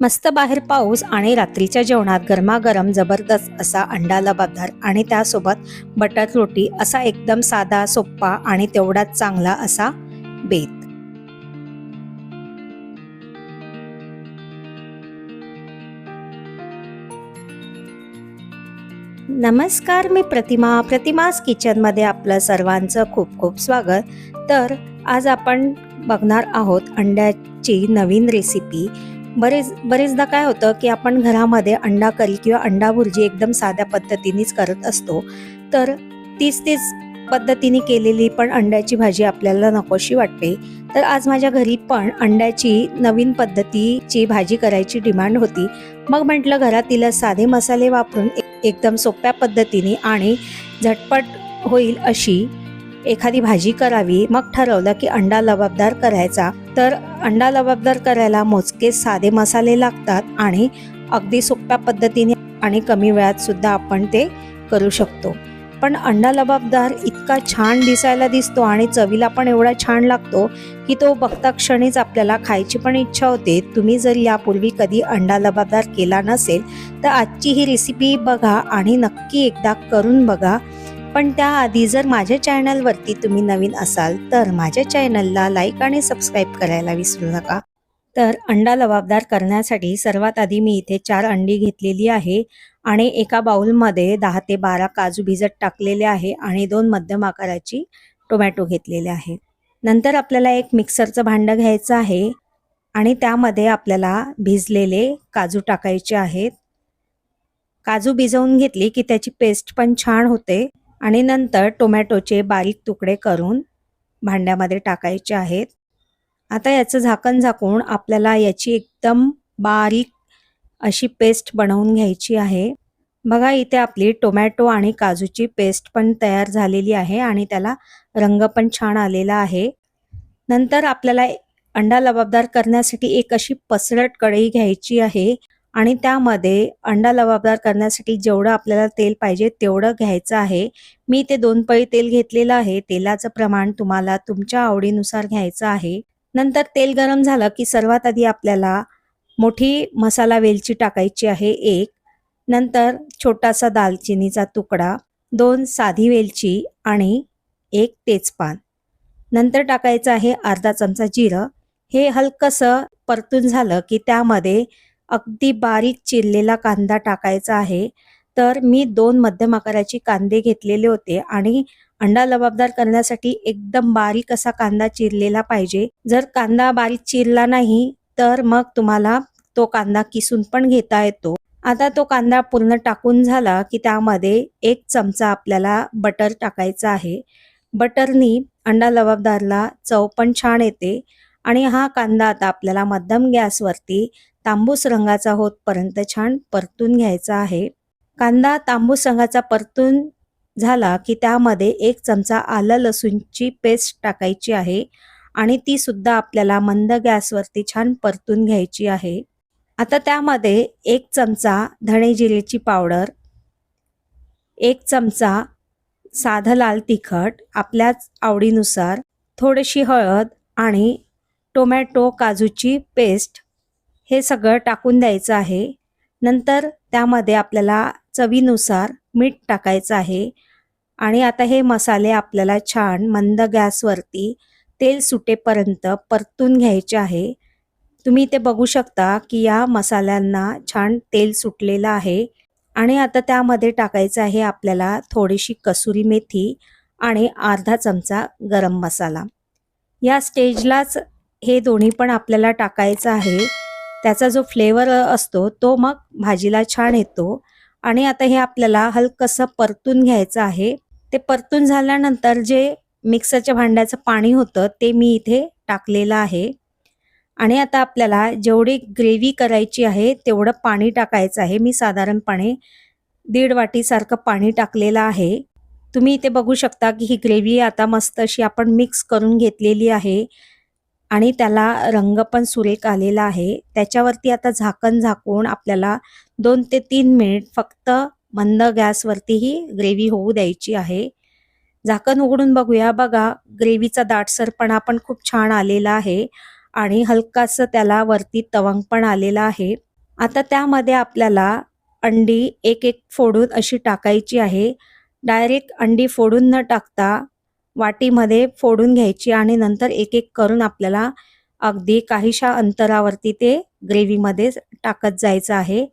मस्त बाहेर पाऊस आणि रात्रीच्या जेवणात गरमागरम जबरदस्त असा अंडा लबाबदार आणि त्यासोबत बटर रोटी असा एकदम साधा सोप्पा आणि तेवढाच चांगला असा बेत. नमस्कार मी प्रतिमा. प्रतिमास किचनमध्ये आपलं सर्वांचं खूप खूप स्वागत. तर आज आपण बघणार आहोत अंड्याची नवीन रेसिपी बरेच बरेचदा काय होतं की आपण घरामध्ये अंडा करी किंवा अंडा भुर्जी एकदम साध्या पद्धतीनेच करत असतो. तर तीच तीच पद्धतीने केलेली पण अंड्याची भाजी आपल्याला नकोशी वाटते. तर आज माझ्या घरी पण अंड्याची नवीन पद्धतीची भाजी करायची डिमांड होती. मग म्हटलं घरातील साधे मसाले वापरून एक- एकदम सोप्या पद्धतीने आणि झटपट होईल अशी एखादी भाजी करावी मग ठरवलं की अंडा लबाबदार करायचा तर अंडा लबाबदार करायला मोजके साधे मसाले लागतात आणि अगदी सोप्या पद्धतीने आणि कमी वेळात सुद्धा आपण ते करू शकतो. पण अंडा लबाबदार इतका छान दिसायला दिसतो आणि चवीला पण एवढा छान लागतो की तो बघता क्षणीच आपल्याला खायची पण इच्छा होते. तुम्ही जर यापूर्वी कधी अंडा लबाबदार केला नसेल तर आजची ही रेसिपी बघा आणि नक्की एकदा करून बघा. पण त्याआधी जर माझ्या चॅनलवरती तुम्ही नवीन असाल तर माझ्या चॅनलला लाईक आणि सबस्क्राईब करायला विसरू नका. तर अंडा लबाबदार करण्यासाठी सर्वात आधी मी इथे चार अंडी घेतलेली आहे आणि एका बाउलमध्ये दहा ते बारा काजू भिजत टाकलेले आहे आणि दोन मध्यम आकाराची टोमॅटो घेतलेले आहे. नंतर आपल्याला एक मिक्सरचं भांडं घ्यायचं आहे आणि त्यामध्ये आपल्याला भिजलेले काजू टाकायचे आहेत. काजू भिजवून घेतली की त्याची पेस्ट पण छान होते. आणि नंतर टोमॅटोचे बारीक तुकडे करून भांड्यामध्ये टाकायचे आहेत. आता याचं झाकण झाकून आपल्याला याची एकदम बारीक अशी पेस्ट बनवून घ्यायची आहे. बघा इथे आपली टोमॅटो आणि काजूची पेस्ट पण तयार झालेली आहे आणि त्याला रंग पण छान आलेला आहे. नंतर आपल्याला अंडा लबाबदार करण्यासाठी एक अशी पसरट कढई घ्यायची आहे. आणि त्यामध्ये अंडा लबाबदार करण्यासाठी जेवढं आपल्याला तेल पाहिजे तेवढं घ्यायचं आहे. मी ते दोन पळी तेल घेतलेलं आहे. तेलाचं प्रमाण तुम्हाला तुमच्या आवडीनुसार घ्यायचं आहे. नंतर तेल गरम झालं की सर्वात आधी आपल्याला मोठी मसाला वेलची टाकायची आहे एक. नंतर छोटासा दालचिनीचा तुकडा दोन साधी वेलची आणि एक तेजपान. नंतर टाकायचं आहे अर्धा चमचा जिरं. हे हलकंसं परतून झालं की त्यामध्ये अगदी बारीक चिरलेला कांदा टाकायचा आहे. तर मी दोन मध्यम आकाराची कांदे घेतलेले होते आणि अंडा लबाबदार करण्यासाठी एकदम बारीक असा कांदा चिरलेला पाहिजे. जर कांदा बारीक चिरला नाही तर मग तुम्हाला तो कांदा किसून पण घेता येतो. आता तो कांदा पूर्ण टाकून झाला की त्यामध्ये एक चमचा आपल्याला बटर टाकायचा आहे. बटरनी अंडा लबाबदारला चव पण छान येते. आणि हा कांदा आता आपल्याला मध्यम गॅसवरती तांबूस रंगाचा होतपर्यंत छान परतून घ्यायचा आहे. कांदा तांबूस रंगाचा परतून झाला की त्यामध्ये एक चमचा आलं लसूणची पेस्ट टाकायची आहे आणि ती सुद्धा आपल्याला मंद गॅसवरती छान परतून घ्यायची आहे. आता त्यामध्ये एक चमचा धणे जिरेची पावडर एक चमचा साधं लाल तिखट आपल्याच आवडीनुसार थोडीशी हळद आणि टोमॅटो काजूची पेस्ट हे सगळं टाकून द्यायचं आहे. नंतर त्यामध्ये आपल्याला चवीनुसार मीठ टाकायचं आहे. आणि आता हे मसाले आपल्याला छान मंद गॅसवरती तेल सुटेपर्यंत परतून घ्यायचे आहे. तुम्ही ते बघू शकता की या मसाल्यांना छान तेल सुटलेलं आहे. आणि आता त्यामध्ये टाकायचं आहे आपल्याला थोडीशी कसुरी मेथी आणि अर्धा चमचा गरम मसाला. या स्टेजलाच हे दोन्ही पण आपल्याला टाकायचं आहे. त्याचा जो फ्लेवर असतो तो मग भाजीला छान येतो. आणि आता हे आपल्याला हलकंसं परतून घ्यायचं आहे. ते परतून झाल्यानंतर जे मिक्सरच्या भांड्याचं पाणी होतं ते मी इथे टाकलेलं आहे. आणि आता आपल्याला जेवढी ग्रेव्ही करायची आहे तेवढं पाणी टाकायचं आहे. मी साधारणपणे दीड वाटीसारखं पाणी टाकलेलं आहे. तुम्ही इथे बघू शकता की ही ग्रेव्ही आता मस्त अशी आपण मिक्स करून घेतलेली आहे. आणि त्याला रंग पण सुरेख आलेला आहे. त्याच्यावरती आता झाकण झाकून आपल्याला दोन ते तीन मिनिट फक्त मंद गॅसवरती ही ग्रेव्ही होऊ द्यायची आहे. झाकण उघडून बघूया. बघा ग्रेव्हीचा दाटसरपणा पण खूप छान आलेला आहे आणि हलकासं त्याला वरती तवंग पण आलेला आहे. आता त्यामध्ये आपल्याला अंडी एक एक फोडून अशी टाकायची आहे. डायरेक्ट अंडी फोडून न टाकता वाटीमध्ये फोडून घ्यायची आणि नंतर एक एक करून आपल्याला अगदी काहीशा अंतरावरती ते ग्रेव्हीमध्ये टाकत जायचं आहे.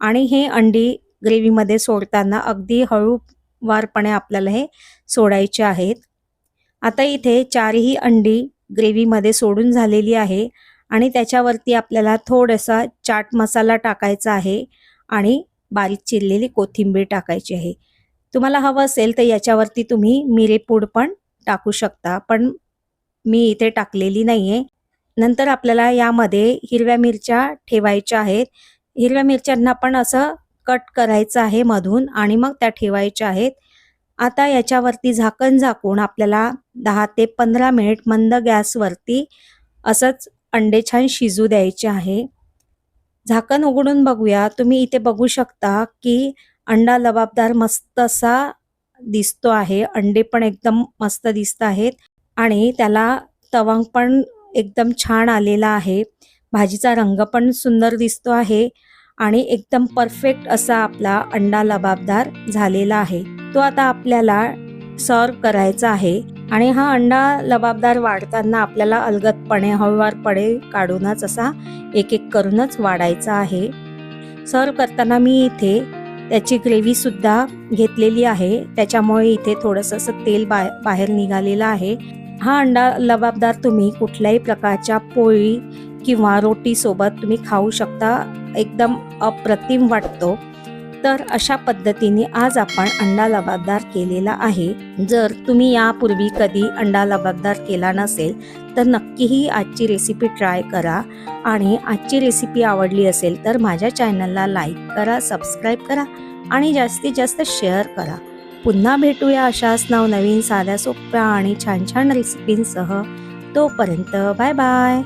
आणि हे अंडी ग्रेव्हीमध्ये सोडताना अगदी हळूवारपणे आपल्याला हे सोडायचे आहेत. आता इथे चारही अंडी ग्रेव्हीमध्ये सोडून झालेली आहे आणि त्याच्यावरती आपल्याला थोडासा चाट मसाला टाकायचा आहे आणि बारीक चिरलेली कोथिंबीर टाकायची आहे. तुम्हाला हवं असेल तर याच्यावरती तुम्ही मिरेपूड पण टाकू शकता पण मी इथे टाकलेली नाही आहे नंतर आपल्याला यामध्ये हिरव्या मिरच्या ठेवायच्या आहेत. हिरव्या मिरच्यांना पण असं कट करायचं आहे मधून आणि मग त्या ठेवायच्या आहेत. आता याच्यावरती झाकण झाकून आपल्याला दहा ते पंधरा मिनिट मंद गॅसवरती असंच अंडे छान शिजू द्यायचे आहे. झाकण उघडून बघूया. तुम्ही इथे बघू शकता की अंडा लबाबदार मस्त असा दिसतो आहे. अंडे पण एकदम मस्त दिसत आहेत आणि त्याला तवंग पण एकदम छान आलेला आहे. भाजीचा रंग पण सुंदर दिसतो आहे आणि एकदम परफेक्ट असा आपला अंडा लबाबदार झालेला आहे. तो आता आपल्याला सर्व करायचा आहे आणि हा अंडा लबाबदार वाढताना आपल्याला अलगदपणे हळूवारपणे काढूनच असा एक एक करूनच वाढायचा आहे. सर्व करताना मी इथे त्याची ग्रेव्हीसुद्धा घेतलेली आहे. त्याच्यामुळे इथे थोडंसं असं तेल बा बाहेर निघालेलं आहे. हा अंडा लबाबदार तुम्ही कुठल्याही प्रकारच्या पोळी किंवा रोटीसोबत तुम्ही खाऊ शकता. एकदम अप्रतिम वाटतो. तर अशा पद्धतीने आज आपण अंडा लबाबदार केलेला आहे. जर तुम्ही यापूर्वी कधी अंडा लबाबदार केला नसेल तर नक्कीही आजची रेसिपी ट्राय करा. आणि आजची रेसिपी आवडली असेल तर माझ्या चॅनलला लाईक करा सबस्क्राईब करा आणि जास्तीत जास्त शेअर करा. पुन्हा भेटूया अशाच नवनवीन साध्या सोप्या आणि छान छान रेसिपींसह तोपर्यंत बाय बाय